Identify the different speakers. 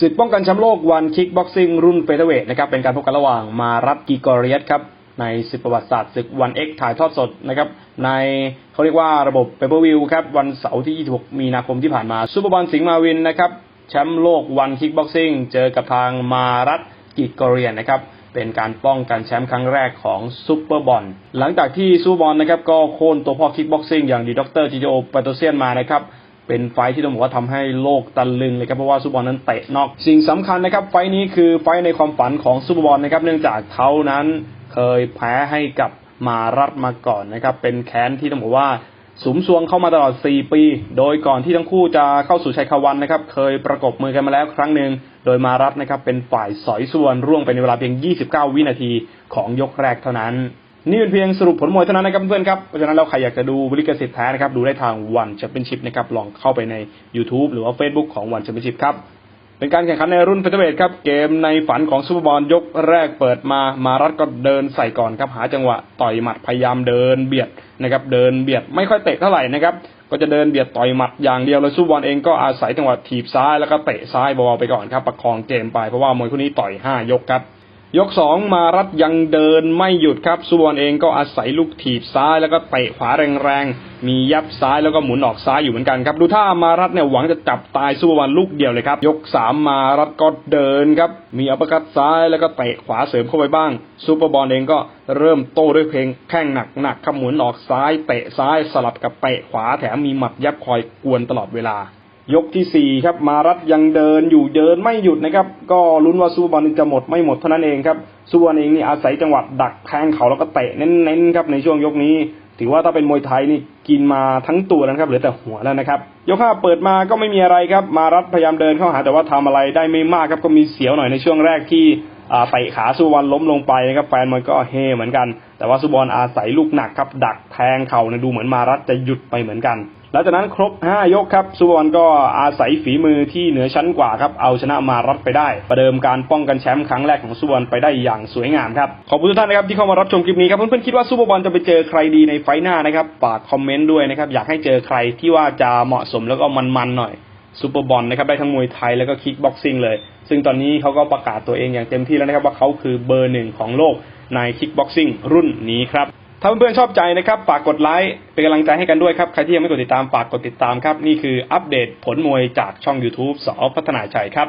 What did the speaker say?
Speaker 1: ศึกป้องกันแชมป์โลกวันคิกบ็อกซิ่งรุ่นเฟเธอร์เวทนะครับเป็นการพบกันระหว่างมารัตกิกอริยัตครับในศึกประวัติศาสตร์ศึกวันเอ็กถ่ายทอดสดนะครับในเขาเรียกว่าระบบเปเปอร์วิวครับวันเสาร์ที่ 26 มีนาคมที่ผ่านมาซูเปอร์บอลสิงห์มาวินนะครับแชมป์โลกวันคิกบ็อกซิ่งเจอกับทางมารัตกิกอริยันนะครับเป็นการป้องกันแชมป์ครั้งแรกของซูเปอร์บอลหลังจากที่ซูเปอร์บอลนะครับก็โค่นตัวพ่อคิกบ็อกซิ่งอย่างดีด็อกเตอร์จิโอปาโตเซียนมานะครับ เป็นไฟที่ต้องบอกว่าทำให้โลกตะลึงเลยครับเพราะว่าซูเปอร์บอลนั้นเตะนอก สิ่งสำคัญนะครับ ไฟนี้คือไฟในความฝันของซูเปอร์บอลนะครับ เนื่องจากเขานั้นเคยแพ้ให้กับมารัดมาก่อนนะครับ เป็นแค้นที่ต้องบอกว่าสุมซวงเข้ามาตลอด 4 ปี โดยก่อนที่ทั้งคู่จะเข้าสู่ชัยคาวันนะครับ เคยประกบมือกันมาแล้วครั้งหนึ่ง โดยมารัดนะครับ เป็นฝ่ายสอยส่วนร่วงไปในเวลาเพียง 29 วินาทีของยกแรกเท่านั้น นี่เป็นเพียงสรุปผลมวยเท่านั้นนะครับเพื่อนๆครับ เพราะฉะนั้นเราใครอยากจะดูบริกสิทธิ์แท้นะครับ ดูได้ทางวันแชมเปี้ยนชิพนะครับ ลองเข้าไปใน YouTube หรือว่า Facebook ของวันแชมเปี้ยนชิพครับ เป็นการแข่งขันในรุ่นเฟเธอร์เวทครับ เกมในฝันของซูเปอร์บอลยกแรกเปิดมา มารัดก็เดินใส่ก่อนครับ หาจังหวะต่อยหมัดพยายามเดินเบียดนะครับ เดินเบียดไม่ค่อยเตะเท่าไหร่นะครับ ก็จะเดินเบียดต่อยหมัดอย่างเดียวแล้วซูเปอร์บอลเองก็อาศัยจังหวะถีบซ้ายแล้วก็เตะซ้ายเบาๆไปก่อนครับ ประคองเกมไปเพราะว่ามวยคู่นี้ต่อยห้ายกครับ ยกสองมารัดยังเดินไม่หยุดครับสุวรรณเองก็อาศัยลูกถีบซ้ายแล้วก็เตะขวาแรงๆ มียับซ้ายแล้วก็หมุนออกซ้ายอยู่เหมือนกันครับ ดูท่ามารัดเนี่ยหวังจะจับตายสุวรรณลูกเดียวเลยครับ ยกสามมารัดก็เดินครับ มีอัปเปอร์คัตซ้ายแล้วก็เตะขวาเสริมเข้าไปบ้างซูเปอร์บอลเองก็เริ่มโต้ด้วยเพลงแข้งหนักๆครับหมุนออกซ้ายเตะซ้ายสลับกับเตะขวาแถมมีหมัดยับคอยกวนตลอดเวลา ยกที่สี่ครับ มารัดยังเดินอยู่เดินไม่หยุดนะครับ ก็ลุ้นว่าซูบอลจะหมดไม่หมดเท่านั้นเองครับซูบอลเองนี่อาศัยจังหวะดักแทงเขาแล้วก็เตะเน้นๆครับในช่วงยกนี้ ถือว่าถ้าเป็นมวยไทยนี่กินมาทั้งตัวแล้วนครับเหลือแต่หัวแล้วนะครับยกห้าเปิดมาก็ไม่มีอะไรครับ มารัดพยายามเดินเข้าหาแต่ว่าทำอะไรได้ไม่มากครับก็มีเสียวหน่อยในช่วงแรกที่เตะขาซูวรรณล้มลงไปนะครับแฟนมันก็เฮเหมือนกัน แต่ว่าซูบอลอาศัยลูกหนักครับ ดักแทงเข่าเนี่ยดูเหมือนมารัดจะหยุดไปเหมือนกัน หลังจากนั้นครบ 5 ยกครับซูบอลก็อาศัยฝีมือที่เหนือชั้นกว่าครับเอาชนะมารัดไปได้ ประเดิมการป้องกันแชมป์ครั้งแรกของซูบอลไปได้อย่างสวยงามครับขอบคุณทุกท่านนะครับที่เข้ามารับชมคลิปนี้ครับเพื่อนๆคิดว่าซูเปอร์บอลจะไปเจอใครดีในไฟหน้านะครับฝากคอมเมนต์ด้วยนะครับอยากให้เจอใครที่ว่าจะเหมาะสมแล้วก็มันๆหน่อยซูเปอร์บอลนะครับได้ทั้งมวยไทยแล้วก็คิกบ็อกซิ่งเลย ซึ่งตอนนี้เขาก็ประกาศตัวเองอย่างเต็มที่แล้วนะครับว่าเขาคือเบอร์หนึ่งของโลกในคิกบ็อกซิ่งรุ่นนี้ครับ ถ้าเพื่อนๆชอบใจนะครับฝากกดไลค์เป็นกำลังใจให้กันด้วยครับใครที่ยังไม่กดติดตามฝากกดติดตามครับนี่คืออัปเดตผลมวยจากช่อง YouTube สอพัฒนาชัยครับ